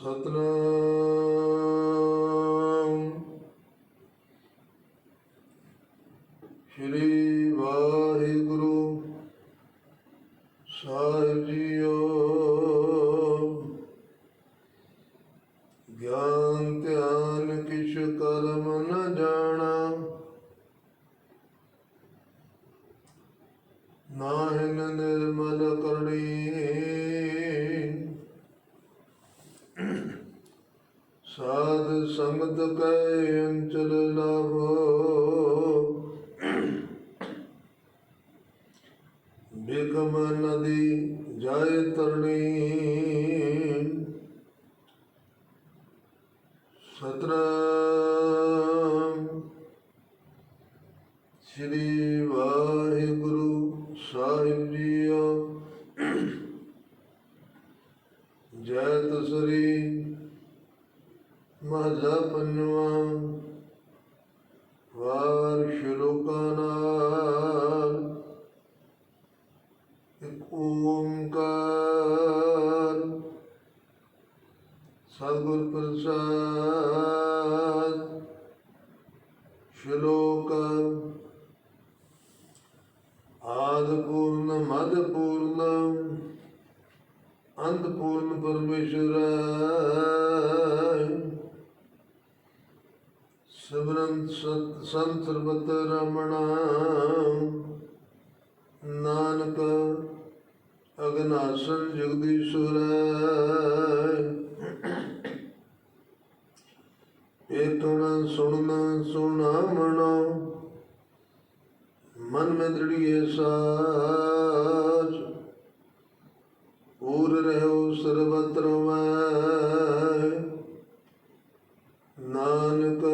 Satnam. Shri Waheguru Sahib JIO. ਗਿਆਨ ਧਿਆਨ ਕਿਛ ਕਰਮ ਨ ਜਾਣਾ। ਨਾਹਿਨ ਨਿਰਮਲ ਕਰਣੀ ਸਾਧ ਸੰਗਤ ਕੈ ਅੰਚਲ ਲਾਭੋ ਬਿਕਮ ਨਦੀ ਜਾਏ ਤਰਣੀ। ਸਤਨਾਮ। ਸ੍ਰੀ ਵਾਹਿਗੁਰੂ ਸਾਹਿਬ ਜੀਓ। ਜੈ ਤਸਰੀ ਮਹਲਾ ਪੰਜਵਾਂ ਵਾਰ ਸ਼ਲੋਕਾਂ ਨਾਲ ਇੱਕ ਓੰਕਾਰ ਸਤਿਗੁਰ ਪ੍ਰਸਾਦ ਸ਼ਲੋਕ ਆਦ ਪੂਰਨ ਮਦ ਪੂਰਨ ਅੰਤ ਪੂਰਨ ਪਰਮੇਸ਼ਰ ਸਿਮਰਨ ਸਤ ਸੰਤ ਸਰਬਤ ਰਮਣਾ। ਨਾਨਕ ਅਗਨਾਸਨ ਜਗਦੀਸ਼ਵਰ। ਏਤਣ ਸੁਣਨ ਸੁਣਾਵਣਾ ਮਨ। ਮੈਂ ਦ੍ਰਿੜੀਏ ਸਾਚ। ਪੂਰ ਰਹਿਓ ਸਰਬਤਰ ਮੈਂ ਨਾਨਕ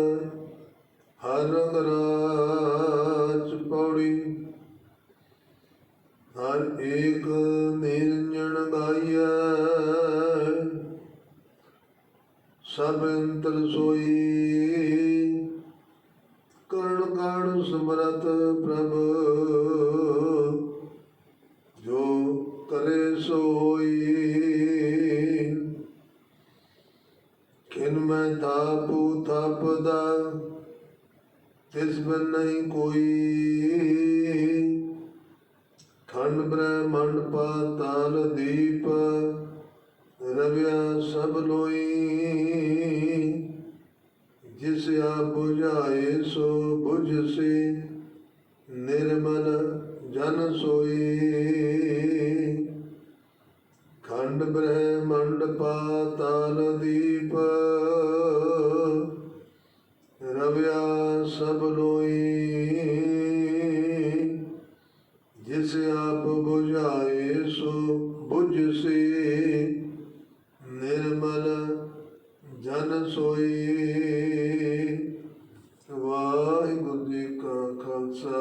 ਹਰ ਰੰਗ ਰਾਜ ਪੌੜੀ, ਹਰ ਏਕ ਨਿਰੰਜਨ ਗਾਈਐ ਸਭ ਅੰਤਰ ਸੋਈ ਕਰਣ ਕਾਣ ਸਮਰਤ ਪ੍ਰਭ, ਜੋ ਕਰੇ ਸੋਈ ਤਿਸ ਬਿਨ ਨਹੀਂ ਕੋਈ। ਖੰਡ ਬ੍ਰਹਮੰਡ ਪਾਤਾਲ ਦੀਪ, ਰਵਿਆ ਸਭ ਲੋਈ। ਜਿਸ ਆ 부ਝਾਏ ਸੋ 부ਝਸੇ ਨਿਰਮਲ ਜਨ ਸੋਈ। ਖੰਡ ਬ੍ਰਹਮੰਡ ਪਾਤਾਲ ਰਵਿਆ ਸਭ ਲੋਈ, ਜਿਸ ਆਪ ਬੁਝਾਏ ਸੋ 부ਝਸੇ ਨਿਰਮਲ ਜਨ ਸੋਈ, ਵਾਹਿਗੁਰੂ ਜੀ ਕਾ ਖਾਲਸਾ,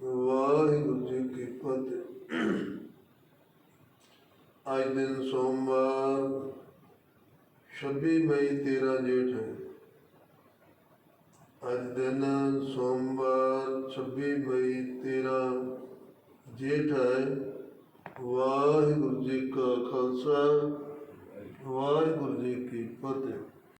ਵਾਹਿਗੁਰੂ ਜੀ ਕੀ ਫਤਿਹ। ਅੱਜ ਦਿਨ ਸੋਮਵਾਰ 26 ਮਈ 13 ਜੇਠ ਹੈ। ਅੱਜ ਦਿਨ ਸੋਮਵਾਰ 26 ਮਈ 13 ਜੇਠ ਹੈ। ਵਾਹਿਗੁਰੂ ਜੀ ਕਾ ਖਾਲਸਾ, ਵਾਹਿਗੁਰੂ ਜੀ ਕੀ ਫਤਿਹ।